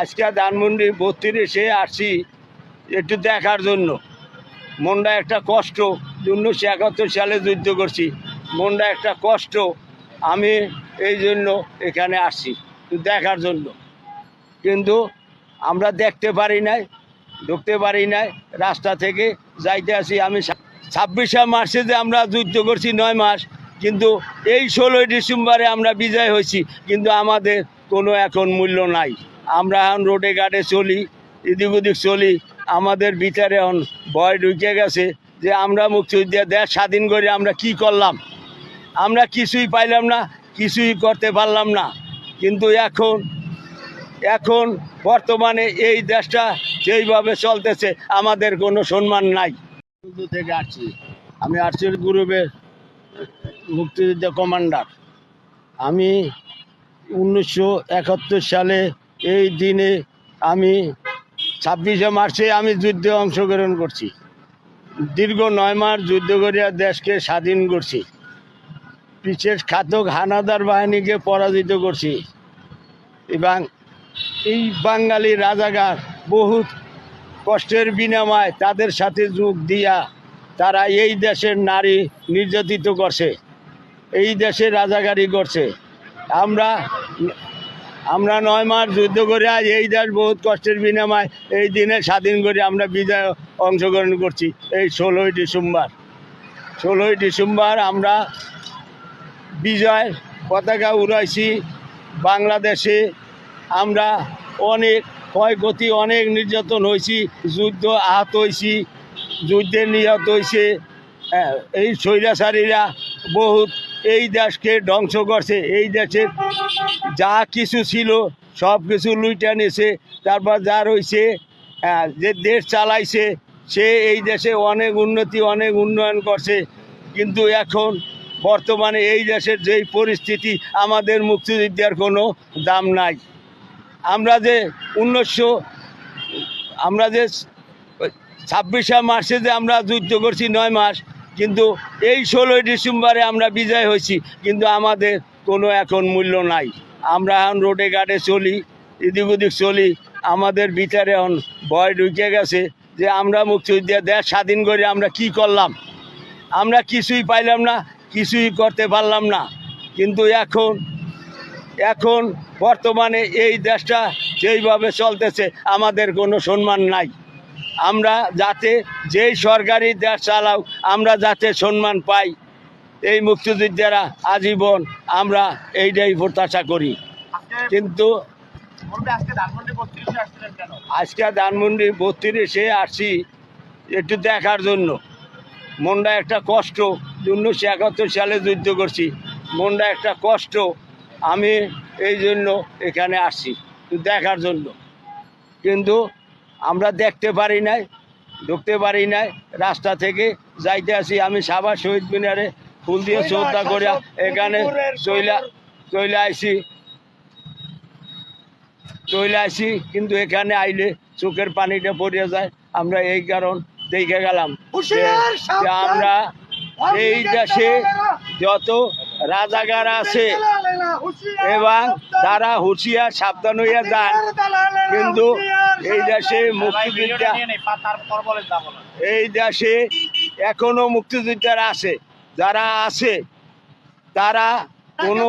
আজকে ধানমন্ডি বত্রিশে আসছি একটু দেখার জন্য। মনটা একটা কষ্ট, উনিশশো একাত্তর সালে যুদ্ধ করছি। মনটা একটা কষ্ট, আমি এই জন্য এখানে আসছি দেখার জন্য। কিন্তু আমরা দেখতে পারি নাই, ঢুকতে পারি নাই, রাস্তা থেকে যাইতে আসি আমি ছাব্বিশে মার্চে যে আমরা যুদ্ধ করছি নয় মাস, কিন্তু এই ষোলোই ডিসেম্বরে আমরা বিজয় হয়েছি, কিন্তু আমাদের কোনো এখন মূল্য নাই। আমরা এখন রোডে ঘাটে চলি, এদিক ওদিক চলি। আমাদের বিচারে এখন ভয় ঢুকে গেছে যে আমরা মুক্তিযুদ্ধ দেশ স্বাধীন করে আমরা কি করলাম? আমরা কিছুই পাইলাম না, কিছুই করতে পারলাম না। কিন্তু এখন এখন বর্তমানে এই দেশটা যেইভাবে চলতেছে, আমাদের কোনো সম্মান নাই। থেকে আসছি। আমি আর্চিল গ্রুপের মুক্তিযুদ্ধ কমান্ডার। আমি উনিশশো একাত্তর সালে এই দিনে আমি ছাব্বিশে মার্চে আমি যুদ্ধে অংশগ্রহণ করছি। দীর্ঘ নয় মাস যুদ্ধ করিয়া দেশকে স্বাধীন করছি। বিশেষ ঘাতক হানাদার বাহিনীকে পরাজিত করছি। এবং এই বাঙালি রাজাগার বহুত কষ্টের বিনিময় তাদের সাথে যোগ দিয়া তারা এই দেশের নারী নির্যাতিত করছে। এই দেশে রাজাকারি করছে। আমরা আমরা নয় মাস যুদ্ধ করে আজ এই দেশ বহুত কষ্টের বিনিময় এই দিনে স্বাধীন করে আমরা বিজয় অংশগ্রহণ করছি। এই ষোলোই ডিসেম্বর। ষোলোই ডিসেম্বর আমরা বিজয় পতাকা উড়াইছি বাংলাদেশে। আমরা অনেক ক্ষয়ক্ষতি অনেক নির্যাতন হয়েছি যুদ্ধ আহত হয়েছি যুদ্ধে নিহত হয়েছে হ্যাঁ, এই স্বৈরাচারীরা বহুত এই দেশকে ধ্বংস করছে এই দেশের যা কিছু ছিল সব কিছু লুইটা নিয়েছে তারপর যা রয়েছে হ্যাঁ, যে দেশ চালাইছে সে এই দেশে অনেক উন্নতি অনেক উন্নয়ন করছে। কিন্তু এখন বর্তমানে এই দেশের যেই পরিস্থিতি আমাদের মুক্তিযুদ্ধের কোনো দাম নাই। আমরা যে উনিশশো আমরা যে ছাব্বিশে মার্চে যে আমরা যুদ্ধ করছি নয় মাস কিন্তু এই ষোলোই ডিসেম্বরে আমরা বিজয় হয়েছি কিন্তু আমাদের কোনো এখন মূল্য নাই। আমরা এখন রোডে ঘাটে চলি, এদিক ওদিক চলি, আমাদের বিচারে এখন ভয় ঢুকে গেছে যে আমরা মুক্তিযুদ্ধ দেশ স্বাধীন করে আমরা কি করলাম? আমরা কিছুই পাইলাম না, কিছুই করতে পারলাম না। কিন্তু এখন এখন বর্তমানে এই দেশটা যেইভাবে চলতেছে, আমাদের কোনো সম্মান নাই। আমরা যাতে যেই সরকারি দেশ চালাও, আমরা যাতে সম্মান পাই। এই মুক্তিযোদ্ধারা আজীবন আমরা এইটাই প্রত্যাশা করি। কিন্তু আজকে ধানমন্ডি বত্রিশে আসছি একটু দেখার জন্য। মনটা একটা কষ্ট উনিশশো একাত্তর সালে যুদ্ধ করছি। মনটা একটা কষ্ট আমি এই জন্য এখানে আসছি দেখার জন্য। কিন্তু আমরা দেখতে পারি নাই ঢুকতে পারি নাই রাস্তা থেকে যাইতে আসি। আমি সাবা শহীদ মিনারে ফুল দিয়ে শ্রদ্ধা করিয়া এখানে চইলা চইলা আইসি চলে আসি কিন্তু এখানে আইলে চোখের পানিটা পড়ে যায়। আমরা এই কারণ দেখে গেলাম আমরা এই দেশে যত রাজাগার আছে এবং তারা হুঁশিয়ার সাবধান হইয়া যান। কিন্তু এই দেশে মুক্তিযোদ্ধা এই দেশে এখনও মুক্তিযোদ্ধারা আছে। যারা আছে তারা কোনো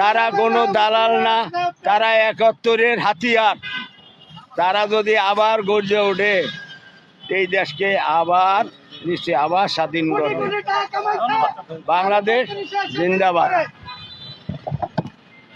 তারা কোনো দালাল না তারা একাত্তরের হাতিয়ার। তারা যদি আবার গর্জে ওঠে এই দেশকে আবার নিশ্চয় আবার স্বাধীন করবে। বাংলাদেশ জিন্দাবাদ।